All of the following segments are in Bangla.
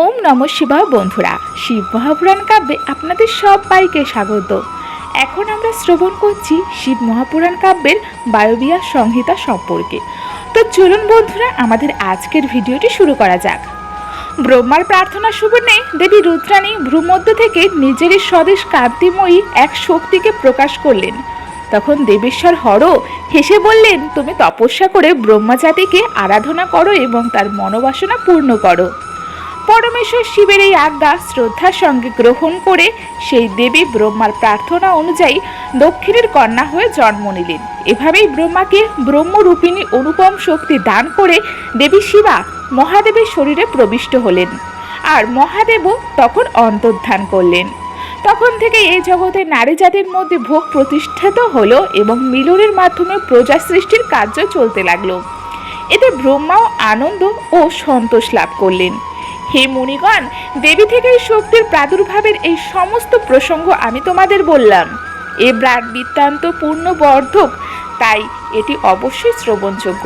ওম নম শিবা বন্ধুরা, শিব মহাপুরাণ কাব্যে আপনাদের সবাইকে স্বাগত। এখন আমরা শ্রবণ করছি শিব মহাপুরাণ কাব্যের বায়বীয়া সংহিতা সম্পর্কে। তো চলুন বন্ধুরা, আমাদের আজকের ভিডিওটি শুরু করা যাক। ব্রহ্মার প্রার্থনা সুবর্ণে দেবী রুদ্রাণী ভ্রুমধ্য থেকে নিজেরই স্বদেশ কান্তিময়ী এক শক্তিকে প্রকাশ করলেন। তখন দেবেশ্বর হর হেসে বললেন, তুমি তপস্যা করে ব্রহ্মা জাতিকে আরাধনা করো এবং তার মনোবাসনা পূর্ণ করো। পরমেশ্বর শিবের এই আজ্ঞা শ্রদ্ধার সঙ্গে গ্রহণ করে সেই দেবী ব্রহ্মার প্রার্থনা অনুযায়ী দক্ষিণের কন্যা হয়ে জন্ম নিলেন। এভাবেই ব্রহ্মাকে ব্রহ্মরূপিণী অনুপম শক্তি দান করে দেবী শিবা মহাদেবের শরীরে প্রবিষ্ট হলেন আর মহাদেবও তখন অন্তর্ধান করলেন। তখন থেকে এই জগতে নারী জাতির মধ্যে ভোগ প্রতিষ্ঠিত হলো এবং মিলনের মাধ্যমে প্রজা সৃষ্টির কার্য চলতে লাগল। এতে ব্রহ্মাও আনন্দ ও সন্তোষ লাভ করলেন। হে মুনিগণ, দেবী থেকে শক্তির প্রাদুর্ভাবের এই সমস্ত প্রসঙ্গ আমি তোমাদের বললাম। এ ব্রাট বৃত্তান্ত পূর্ণ বর্ধক তাই এটি অবশ্যই শ্রবণযোগ্য।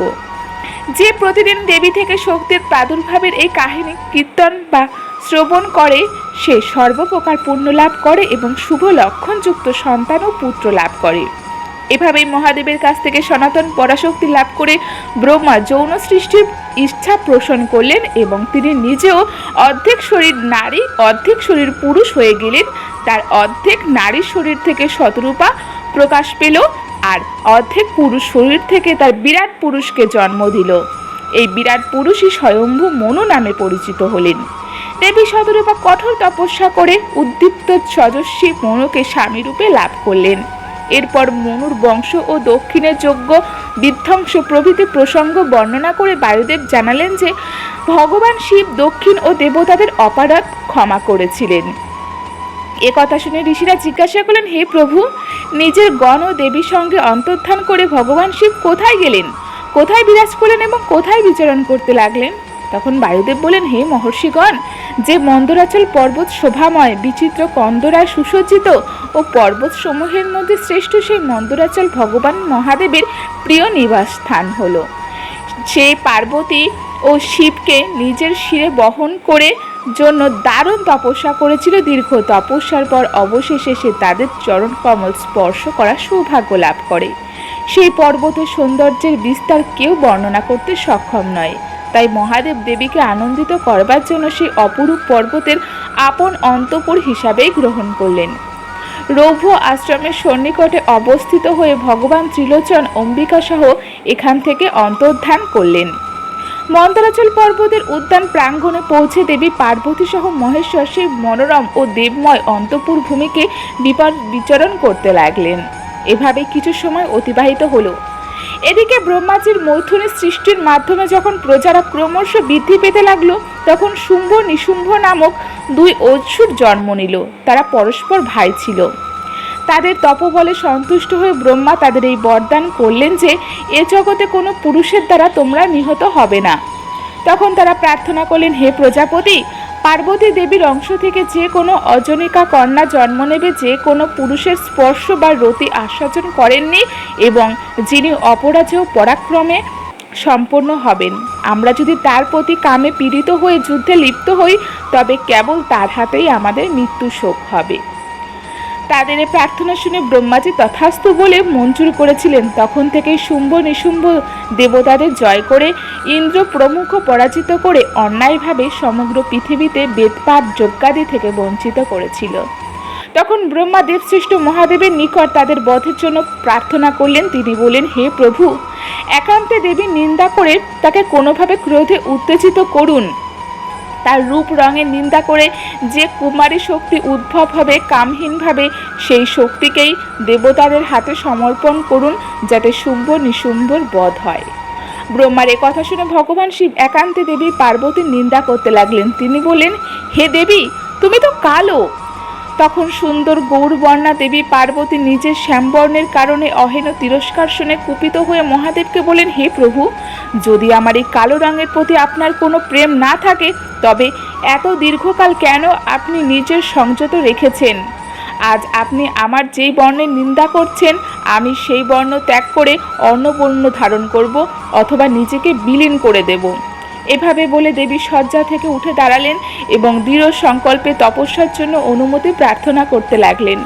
যে প্রতিদিন দেবী থেকে শক্তির প্রাদুর্ভাবের এই কাহিনী, কীর্তন বা শ্রবণ করে, সে সর্বপ্রকার পুণ্য লাভ করে এবং শুভ লক্ষণযুক্ত সন্তান ও পুত্র লাভ করে। এভাবেই মহাদেবের কাছ থেকে সনাতন পরাশক্তি লাভ করে ব্রহ্মা যৌন সৃষ্টির ইচ্ছা পোষণ করলেন এবং তিনি নিজেও অর্ধেক শরীর নারী, অর্ধেক শরীর পুরুষ হয়ে গেলেন। তার অর্ধেক নারী শরীর থেকে শতরূপা প্রকাশ পেল আর অর্ধেক পুরুষ শরীর থেকে তার বিরাট পুরুষকে জন্ম দিল। এই বিরাট পুরুষই স্বয়ম্ভু মনু নামে পরিচিত হলেন। দেবী শতরূপা কঠোর তপস্যা করে উদ্দীপ্ত সজস্বী মনুকে স্বামীরূপে লাভ করলেন। এরপর মনুর বংশ ও দক্ষিণের যোগ্য বিধ্বংস প্রভৃতি প্রসঙ্গ বর্ণনা করে বায়ুদেব জানালেন যে, ভগবান শিব দক্ষিণ ও দেবতাদের অপরাধ ক্ষমা করেছিলেন। এ কথা শুনে ঋষিরা জিজ্ঞাসা করলেন, হে প্রভু, নিজের গণ ও দেবীর সঙ্গে অন্তর্ধান করে ভগবান শিব কোথায় গেলেন? কোথায় বিরাজ করলেন এবং কোথায় বিচরণ করতে লাগলেন? তখন বায়ুদেব বলেন, হে মহর্ষিগণ, যে মন্দরাচল পর্বত শোভাময়, বিচিত্র কন্দরায় সুসজ্জিত ও পর্বত সমূহের মধ্যে শ্রেষ্ঠ সেই মন্দরাচল ভগবান মহাদেবের প্রিয় নিবাস স্থান হলো। সেই পার্বতী ও শিবকে নিজের শিরে বহন করে জন্য দারুণ তপস্যা করেছিল। দীর্ঘ তপস্যার পর অবশেষে সে তাদের চরণ কমল স্পর্শ করার সৌভাগ্য লাভ করে। সেই পর্বতের সৌন্দর্যের বিস্তার কেউ বর্ণনা করতে সক্ষম নয়। তাই মহাদেব দেবীকে আনন্দিত করবার জন্য সেই অপরূপ পর্বতের আপন অন্তপুর হিসাবেই গ্রহণ করলেন। রৌভ্য আশ্রমের সন্নিকটে অবস্থিত হয়ে ভগবান ত্রিলোচন অম্বিকা সহ এখান থেকে অন্তর্ধান করলেন। মন্দরাচল পর্বতের উদ্যান প্রাঙ্গণে পৌঁছে দেবী পার্বতী সহ মহেশ্বর সেই মনোরম ও দেবময় অন্তপুর ভূমিকে বিপদ বিচরণ করতে লাগলেন। এভাবে কিছু সময় অতিবাহিত হলো। এদিকে ব্রহ্মাজির মৈথুনী সৃষ্টির মাধ্যমে যখন প্রজারা ক্রমশ বৃদ্ধি পেতে লাগল, তখন শুম্ভ নিশুম্ভ নামক দুই অসুর জন্ম নিল। তারা পরস্পর ভাই ছিল। তাদের তপবলে সন্তুষ্ট হয়ে ব্রহ্মা তাদের এই বরদান করলেন যে, এ জগতে কোনো পুরুষের দ্বারা তোমরা নিহত হবে না। তখন তারা প্রার্থনা করলেন, হে প্রজাপতি পার্বতী দেবীর অংশ থেকে যে কোনো অজনিকা কন্যা জন্ম নেবে, যে কোনো পুরুষের স্পর্শ বা রতি আস্বাদন করেননি এবং যিনি অপরাজেয় পরাক্রমে সম্পন্ন হবেন। আমরা যদি তার প্রতি কামে পীড়িত হয়ে যুদ্ধে লিপ্ত হই, তবে কেবল তার হাতেই আমাদের মৃত্যু শোক হবে। তাদের এই প্রার্থনা শুনে ব্রহ্মাজি তথাস্তু বলে মঞ্জুর করেছিলেন। তখন থেকেই শুম্ভ নিশুম্ভ দেবতাদের জয় করে ইন্দ্র প্রমুখ পরাজিত করে অন্যায়ভাবে সমগ্র পৃথিবীতে বেদপাঠ যজ্ঞাদি থেকে বঞ্চিত করেছিল। তখন ব্রহ্মা দেবশ্রেষ্ঠ মহাদেবের নিকট তাদের বধের জন্য প্রার্থনা করলেন। তিনি বলেন হে প্রভু, একান্তে দেবীর নিন্দা করে তাকে কোনোভাবে ক্রোধে উত্তেজিত করুন। তার রূপ রঙের নিন্দা করে যে কুমারী শক্তি উদ্ভব হবে কামহীনভাবে, সেই শক্তিকেই দেবতাদের হাতে সমর্পণ করুন যাতে শুম্ভ নিশুম্ভর বধ হয়। ব্রহ্মার কথা শুনে ভগবান শিব একান্তে দেবী পার্বতীর নিন্দা করতে লাগলেন। তিনি বলেন হে দেবী, তুমি তো কালো। তখন সুন্দর গৌরবর্ণা দেবী পার্বতী নিজের শ্যামবর্ণের কারণে অহেন তিরস্কার শুনে কুপিত হয়ে মহাদেবকে বলেন, হে প্রভু, যদি আমার এই কালো রঙের প্রতি আপনার কোনো প্রেম না থাকে, তবে এত দীর্ঘকাল কেন আপনি নিজের সংযত রেখেছেন? আজ আপনি আমার যেই বর্ণের নিন্দা করছেন, আমি সেই বর্ণ ত্যাগ করে অন্য বর্ণ ধারণ করব অথবা নিজেকে বিলীন করে দেব। এভাবে বলে দেবী শয্যা থেকে উঠে দাঁড়ালেন এবং দৃঢ় সংকল্পে তপস্যার জন্য অনুমতি প্রার্থনা করতে লাগলেন।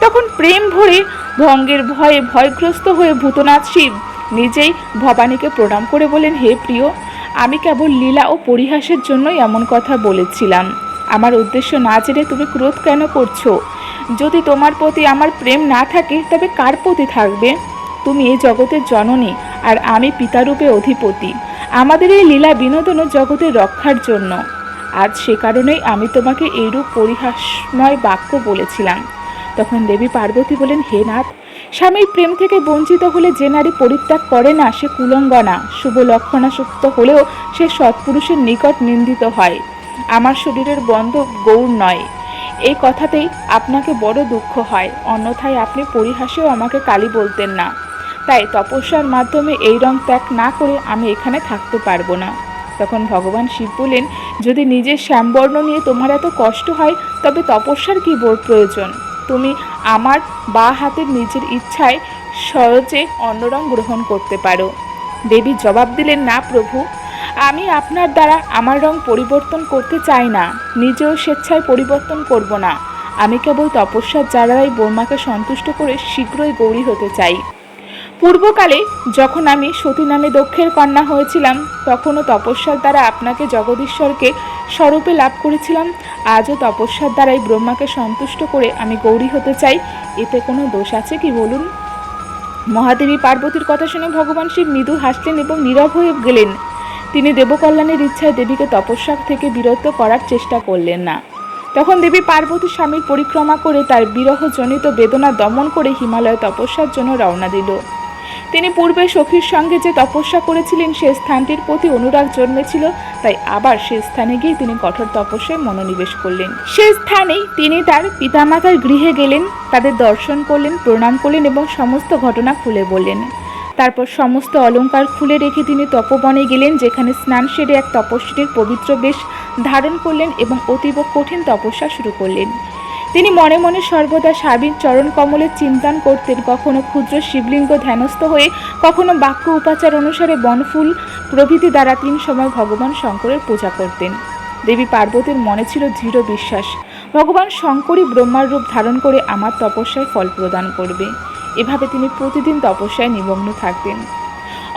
তখন প্রেম ভরে ভঙ্গের ভয়ে ভয়গ্রস্ত হয়ে ভূতনাথ শিব নিজেই ভবানীকে প্রণাম করে বলেন, হে প্রিয়, আমি কেবল লীলা ও পরিহাসের জন্যই এমন কথা বলেছিলাম। আমার উদ্দেশ্য না জেনে তুমি ক্রোধ কেন করছ? যদি তোমার প্রতি আমার প্রেম না থাকে, তবে কার প্রতি থাকবে? তুমি এই জগতের জননী, আর আমি পিতারূপে অধিপতি। আমাদের এই লীলা বিনোদন ও জগতের রক্ষার জন্য। আজ সে কারণেই আমি তোমাকে এইরূপ পরিহাসময় বাক্য বলেছিলাম। তখন দেবী পার্বতী বলেন, হে নাথ, স্বামীর প্রেম থেকে বঞ্চিত হলে যে নারী পরিত্যাগ করে না, সে কুলঙ্গনা। শুভ লক্ষণাসুক্ত হলেও সে সৎপুরুষের নিকট নিন্দিত হয়। আমার শরীরের বন্ধ গৌর নয়। এই কথাতেই আপনাকে বড় দুঃখ হয়। অন্যথায় আপনি পরিহাসেও আমাকে কালী বলতেন না। তাই তপস্যার মাধ্যমে এই রং ত্যাগ না করে আমি এখানে থাকতে পারব না। তখন ভগবান শিব বলেন যদি নিজের শ্যামবর্ণ নিয়ে তোমার এত কষ্ট হয়, তবে তপস্যার কী বোর প্রয়োজন? তুমি আমার বা হাতের নিজের ইচ্ছায় সহজে অন্য রং গ্রহণ করতে পারো। দেবী জবাব দিলেন, না প্রভু, আমি আপনার দ্বারা আমার রং পরিবর্তন করতে চাই না, নিজেও স্বেচ্ছায় পরিবর্তন করব না। আমি কেবল তপস্যার দ্বারাই বৌমাকে সন্তুষ্ট করে শীঘ্রই গৌরী হতে চাই। পূর্বকালে যখন আমি সতী নামে দক্ষের কন্যা হয়েছিলাম, তখনও তপস্যার দ্বারা আপনাকে জগদীশ্বরকে স্বরূপে লাভ করেছিলাম। আজও তপস্যার দ্বারাই ব্রহ্মাকে সন্তুষ্ট করে আমি গৌরী হতে চাই, এতে কোনো দোষ আছে কি বলুন? মহাদেবী পার্বতীর কথা শুনে ভগবান শিব মৃদু হাসলেন এবং নীরব হয়ে গেলেন। তিনি দেবকল্যাণের ইচ্ছায় দেবীকে তপস্যা থেকে বিরত করার চেষ্টা করলেন না। তখন দেবী পার্বতী স্বামীর পরিক্রমা করে তার বিরহজনিত বেদনা দমন করে হিমালয় তপস্যার জন্য রওনা দিল। তিনি পূর্বে সখীর সঙ্গে যে তপস্যা করেছিলেন, সে স্থানটির প্রতি অনুরাগ জন্মেছিল, তাই আবার সে স্থানে গিয়ে তিনি কঠোর তপস্যায় মনোনিবেশ করলেন। সে স্থানেই তিনি তার পিতামাতার গৃহে গেলেন, তাদের দর্শন করলেন, প্রণাম করলেন এবং সমস্ত ঘটনা খুলে বললেন। তারপর সমস্ত অলঙ্কার খুলে রেখে তিনি তপবনে গেলেন, যেখানে স্নান সেরে এক তপস্বীর পবিত্র বেশ ধারণ করলেন এবং অতীব কঠিন তপস্যা শুরু করলেন। তিনি মনে মনে সর্বদা স্বামীর চরণ কমলের চিন্তান করতেন, কখনো ক্ষুদ্র শিবলিঙ্গ ধ্যানস্থ হয়ে, কখনো বাক্য উপাচার অনুসারে বনফুল প্রভৃতি দ্বারা তিন সময় ভগবান শঙ্করের পূজা করতেন। দেবী পার্বতীর মনে ছিল দৃঢ় বিশ্বাস। ভগবান শঙ্করই ব্রহ্মার রূপ ধারণ করে আমার তপস্যায় ফল প্রদান করবে। এভাবে তিনি প্রতিদিন তপস্যায় নিমগ্ন থাকতেন।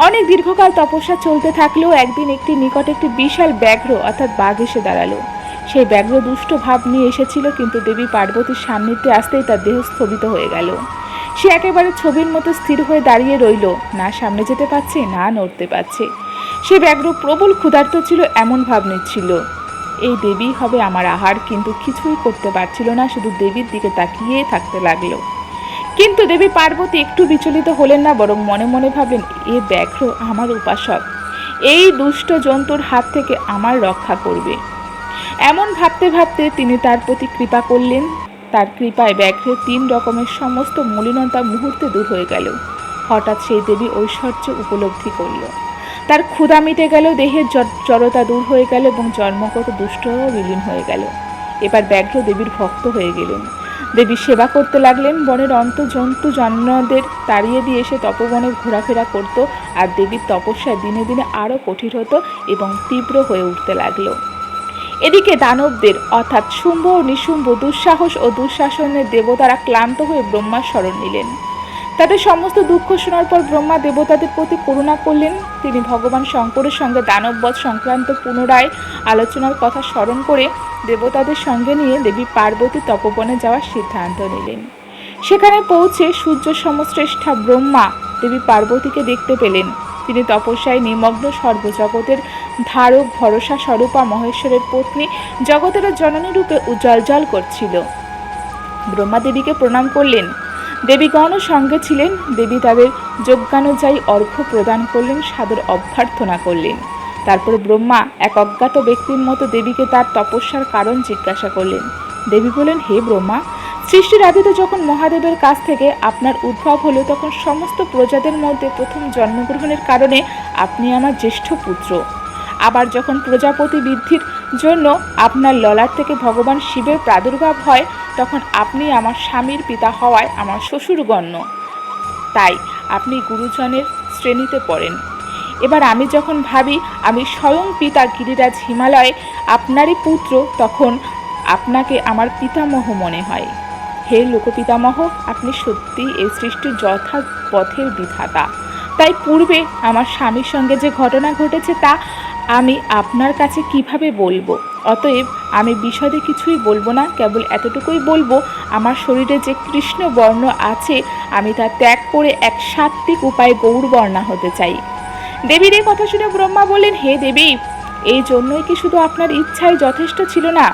অনেক দীর্ঘকাল তপস্যা চলতে থাকলেও একদিন একটি নিকট একটি বিশাল ব্যাঘ্র অর্থাৎ বাঘ এসে দাঁড়াল। সেই ব্যাঘ্র দুষ্ট ভাব নিয়ে এসেছিল, কিন্তু দেবী পার্বতীর সান্নিধ্যে আসতেই তার দেহ স্থবিত হয়ে গেল। সে একেবারে ছবির মতো স্থির হয়ে দাঁড়িয়ে রইল। না সামনে যেতে পারছে, না নড়তে পারছে। সে ব্যাঘ্র প্রবল ক্ষুধার্ত ছিল, এমন ভাব নিচ্ছিল। এই দেবী হবে আমার আহার, কিন্তু কিছুই করতে পারছিল না, শুধু দেবীর দিকে তাকিয়ে থাকতে লাগল। কিন্তু দেবী পার্বতী একটু বিচলিত হলেন না, বরং মনে মনে ভাবেন এ ব্যাঘ্র আমার উপাসক, এই দুষ্ট জন্তুর হাত থেকে আমার রক্ষা করবে। এমন ভাবতে ভাবতে তিনি তার প্রতি কৃপা করলেন। তার কৃপায় ব্যাঘ্রের তিন রকমের সমস্ত মলিনতা মুহূর্তে দূর হয়ে গেল। হঠাৎ সেই দেবী ঐশ্বর্য উপলব্ধি করল। তার ক্ষুধা মিটে গেল, দেহের জড়তা দূর হয়ে গেল এবং জন্মগত দুষ্টও বিলীন হয়ে গেল। এবার ব্যাঘ্র দেবীর ভক্ত হয়ে গেলেন। দেবী সেবা করতে লাগলেন, বনের অন্ত জন্তু জন্মদের তাড়িয়ে দিয়ে এসে তপবনে ঘোরাফেরা করত আর দেবীর তপস্যা দিনে দিনে আরও কঠিন হতো এবং তীব্র হয়ে উঠতে লাগল। এদিকে দানবদের, অর্থাৎ শুম্ভ ও নিশুম্ভ, দুঃসাহস ও দুঃশাসনের দেবতারা ক্লান্ত হয়ে ব্রহ্মার শরণ নিলেন। তাদের সমস্ত দুঃখ শোনার পর ব্রহ্মা দেবতাদের প্রতি করুণা করলেন। তিনি ভগবান শঙ্করের সঙ্গে দানববধ সংক্রান্ত পুনরায় আলোচনার কথা স্মরণ করে দেবতাদের সঙ্গে নিয়ে দেবী পার্বতী তপবনে যাওয়ার সিদ্ধান্ত নিলেন। সেখানে পৌঁছে সূর্য সমশ্রেষ্ঠা ব্রহ্মা দেবী পার্বতীকে দেখতে পেলেন। তিনি তপস্যায় নিমগ্ন সর্বজগতের ধারক ভরসা স্বরূপা মহেশ্বরের পত্নী জগতের জননী রূপে উজ্জ্বল জল করছিল। ব্রহ্মা দেবীকে প্রণাম করলেন। দেবীগণও সঙ্গে ছিলেন। দেবী তাদের যজ্ঞানুযায়ী অর্ঘ্য প্রদান করলেন, সাদর অভ্যর্থনা করলেন। তারপর ব্রহ্মা এক অজ্ঞাত ব্যক্তির মতো দেবীকে তার তপস্যার কারণ জিজ্ঞাসা করলেন। দেবী বলেন হে ব্রহ্মা, সৃষ্টির আদিতে যখন মহাদেবের কাছ থেকে আপনার উদ্ভব হলো, তখন সমস্ত প্রজাদের মধ্যে প্রথম জন্মগ্রহণের কারণে আপনি আমার জ্যেষ্ঠ পুত্র। আবার যখন প্রজাপতি বৃদ্ধির জন্য আপনার ললার থেকে ভগবান শিবের প্রাদুর্ভাব হয়, তখন আপনি আমার স্বামীর পিতা হওয়ায় আমার শ্বশুর গণ্য তাই আপনি গুরুজনের শ্রেণীতে পড়েন। এবার আমি যখন ভাবি আমি স্বয়ং পিতা গিরিরাজ হিমালয়ে আপনারই পুত্র, তখন আপনাকে আমার পিতামহ মনে হয়। হে লোকপিতামহ, আপনি সত্যি এই সৃষ্টির যথা পথের বিধাতা। তাই পূর্বে আমার স্বামীর সঙ্গে যে ঘটনা ঘটেছে তা আমি আপনার কাছে কীভাবে বলব? অতএব আমি বিশদে কিছুই বলব না, কেবল এতটুকুই বলব, আমার শরীরে যে কৃষ্ণ বর্ণ আছে, আমি তা ত্যাগ করে এক সাত্বিক উপায়ে গৌরবর্ণা হতে চাই। দেবীর এই কথা শুনে ব্রহ্মা বললেন, হে দেবী, এই জন্যই কি শুধু আপনার ইচ্ছাই যথেষ্ট ছিল না?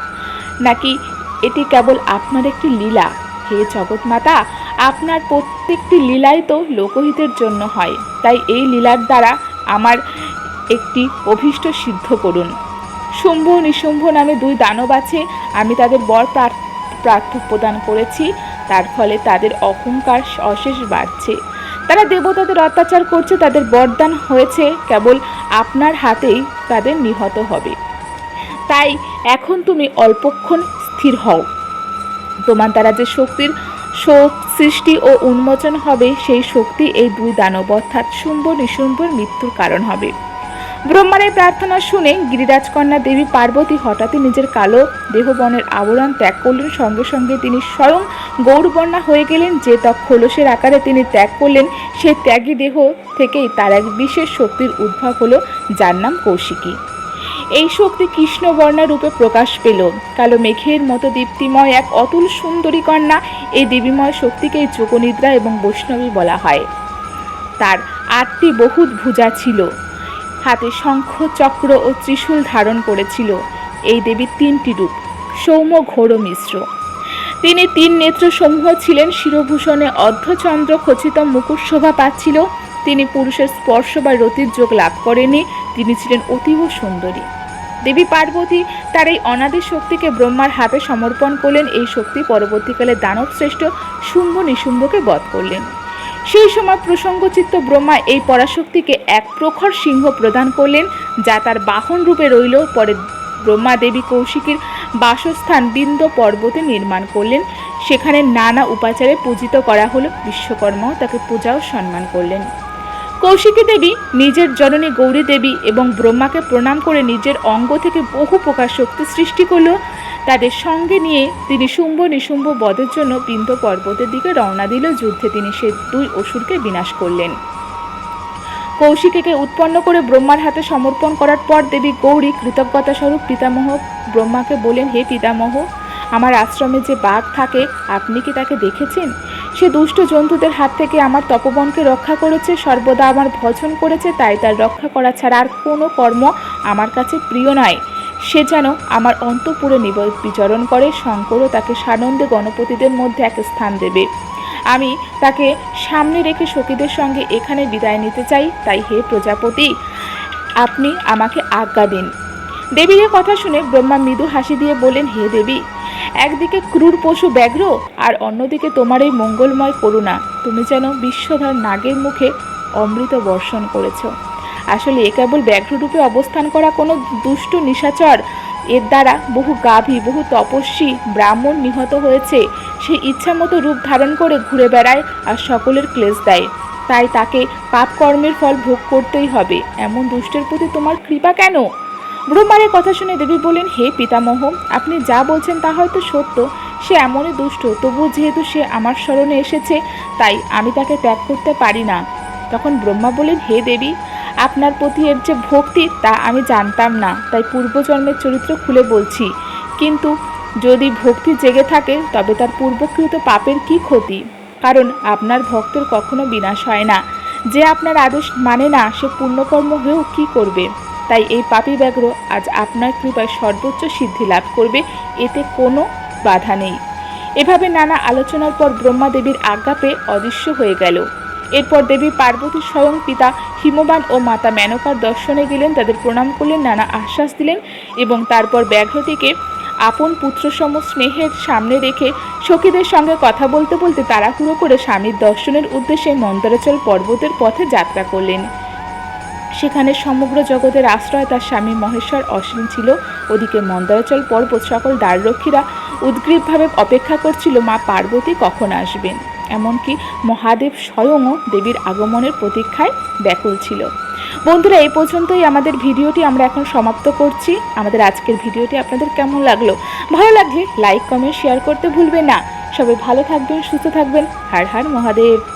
নাকি এটি কেবল আপনার একটি লীলা? হে জগৎমাতা, আপনার প্রত্যেকটি লীলাই তো লোকহিতের জন্য হয়। তাই এই লীলার দ্বারা আমার একটি অভীষ্ট সিদ্ধ করুন। শুম্ভ নিশুম্ভ নামে দুই দানব আছে, আমি তাদের বর প্রার্থ প্রদান করেছি, তার ফলে তাদের অহংকার অশেষ বাড়ছে। তারা দেবতাদের অত্যাচার করছে, তাদের বরদান হয়েছে, কেবল আপনার হাতেই তাদের নিহত হবে। তাই এখন তুমি অল্পক্ষণ স্থির হও। তোমার দ্বারা যে শক্তির শোক সৃষ্টি ও উন্মোচন হবে, সেই শক্তি এই দুই দানব, অর্থাৎ শুম্ভ নিশুম্ভর মৃত্যুর কারণ হবে। ব্রহ্মার এই প্রার্থনা শুনে গিরিরাজকন্যা দেবী পার্বতী হঠাৎই নিজের কালো দেহবনের আবরণ ত্যাগ করলেন। সঙ্গে সঙ্গে তিনি স্বয়ং গৌরবর্ণা হয়ে গেলেন। যে ত্বক খোলসের আকারে তিনি ত্যাগ করলেন সেই ত্যাগী দেহ থেকেই তার এক বিশেষ শক্তির উদ্ভব হলো, যার নাম কৌশিকী। এই শক্তি কৃষ্ণবর্ণা রূপে প্রকাশ পেল। কালো মেঘের মতো দীপ্তিময় এক অতুল সুন্দরী কন্যা এই দেবীময় শক্তিকেই যোগনিদ্রা এবং বৈষ্ণবী বলা হয়। তার আটটি বহুত ভুজা ছিল। হাতে শঙ্খ, চক্র ও ত্রিশূল ধারণ করেছিল। এই দেবীর তিনটি রূপ, সৌম্য, ঘোর মিশ্র। তিনি তিন নেত্রসমূহ ছিলেন, শিরভূষণে অর্ধচন্দ্র খচিত মুকুট শোভা পাচ্ছিল। তিনি পুরুষের স্পর্শ বা রতির যোগ লাভ করেনি তিনি ছিলেন অতীব সুন্দরী। দেবী পার্বতী তার এই অনাদি শক্তিকে ব্রহ্মার হাতে সমর্পণ করলেন, এই শক্তি পরবর্তীকালে দানব শ্রেষ্ঠ শুম্ভ নিশুম্ভকে বধ করলেন। সেই সময় প্রসঙ্গচিত্ত ব্রহ্মা এই পরাশক্তিকে এক প্রখর সিংহ প্রদান করলেন, যা তার বাহন রূপে রইল। পরে ব্রহ্মা দেবী কৌশিকীর বাসস্থান বিন্দ পর্বতে নির্মাণ করলেন। সেখানে নানা উপাচারে পূজিত করা হলো বিশ্বকর্মাও তাকে পূজা ও সম্মান করলেন। কৌশিকী দেবী নিজের জননী গৌরী দেবী এবং ব্রহ্মাকে প্রণাম করে নিজের অঙ্গ থেকে বহু প্রকার শক্তি সৃষ্টি করল। তাদের সঙ্গে নিয়ে তিনি শুম্ভ নিশুম্ভ বধের জন্য বিন্ধ্য পর্বতের দিকে রওনা দিল যুদ্ধে তিনি সে দুই অসুরকে বিনাশ করলেন। কৌশিকীকে উৎপন্ন করে ব্রহ্মার হাতে সমর্পণ করার পর দেবী গৌরী কৃতজ্ঞতা স্বরূপ পিতামহ ব্রহ্মাকে বলেন হে পিতামহ, আমার আশ্রমে যে বাঘ থাকে, আপনি কি তাকে দেখেছেন? সে দুষ্ট জন্তুদের হাত থেকে আমার তপবনকে রক্ষা করেছে, সর্বদা আমার ভজন করেছে, তাই তার রক্ষা করা ছাড়া আর কোনো কর্ম আমার কাছে প্রিয় নয়। সে যেন আমার অন্তপুরে নিব বিচরণ করে শঙ্করও তাকে সানন্দে গণপতিদের মধ্যে এক স্থান দেবে। আমি তাকে সামনে রেখে সখীদের সঙ্গে এখানে বিদায় নিতে চাই। তাই হে প্রজাপতি, আপনি আমাকে আজ্ঞা দিন। দেবীর কথা শুনে ব্রহ্মা মৃদু হাসি দিয়ে বলেন হে দেবী, একদিকে ক্রূর পশু ব্যাঘ্র আর অন্যদিকে তোমার এই মঙ্গলময় করুণা। তুমি যেন বিশ্বধর নাগের মুখে অমৃত বর্ষণ করেছ। আসলে এ কেবল ব্যাঘ্ররূপে অবস্থান করা কোনো দুষ্ট নিশাচর। এর দ্বারা বহু গাভী, বহু তপস্বী ব্রাহ্মণ নিহত হয়েছে। সে ইচ্ছা মতো রূপ ধারণ করে ঘুরে বেড়ায় আর সকলের ক্লেশ দেয়। তাই তাকে পাপ কর্মের ফল ভোগ করতেই হবে। এমন দুষ্টের প্রতি তোমার কৃপা কেন? ব্রহ্মারের কথা শুনে দেবী বলেন হে পিতামহ, আপনি যা বলছেন তা হয়তো সত্য। সে এমনই দুষ্ট, তবুও যেহেতু সে আমার স্মরণে এসেছে, তাই আমি তাকে ত্যাগ করতে পারি না। তখন ব্রহ্মা বলেন হে দেবী আপনার প্রতি এর যে ভক্তি, তা আমি জানতাম না। তাই পূর্বজন্মের চরিত্র খুলে বলছি। কিন্তু যদি ভক্তি জেগে থাকে, তবে তার পূর্বকৃত পাপের কি ক্ষতি? কারণ আপনার ভক্তের কখনো বিনাশ হয় না। যে আপনার আদেশ মানে না, সে পুণ্যকর্ম হয়েও কি করবে? তাই এই পাপী ব্যাঘ্র আজ আপনার কৃপায় সর্বোচ্চ সিদ্ধি লাভ করবে, এতে কোনো বাধা নেই। এভাবে নানা আলোচনার পর ব্রহ্মাদেবীর আজ্ঞা পেয়ে অদৃশ্য হয়ে গেল। এরপর দেবী পার্বতী স্বয়ং পিতা হিমবান ও মাতা মেনকার দর্শনে গেলেন, তাদের প্রণাম করলেন, নানা আশ্বাস দিলেন এবং তারপর ব্যাঘ্রটিকে আপন পুত্রসম স্নেহের সামনে রেখে সখীদের সঙ্গে কথা বলতে বলতে তাড়াহুড়ো করে স্বামীর দর্শনের উদ্দেশ্যে মন্দারাচল পর্বতের পথে যাত্রা করলেন। সেখানে সমগ্র জগতের আশ্রয় তার স্বামী মহেশ্বর অসীম ছিল। ওদিকে মন্দারাচল পর্বত সকল দ্বাররক্ষীরা উদ্গ্রীবভাবে অপেক্ষা করছিল, মা, পার্বতী কখন আসবেন? এমনকি মহাদেব স্বয়ংও দেবীর আগমনের প্রতীক্ষায় ব্যাকুল ছিল। বন্ধুরা, এই পর্যন্তই আমাদের ভিডিওটি। আমরা এখন সমাপ্ত করছি। আমাদের আজকের ভিডিওটি আপনাদের কেমন লাগল? ভালো লাগলে লাইক, কমেন্ট, শেয়ার করতে ভুলবেন না। সবাই ভালো থাকবেন, সুস্থ থাকবেন। হার হার মহাদেব।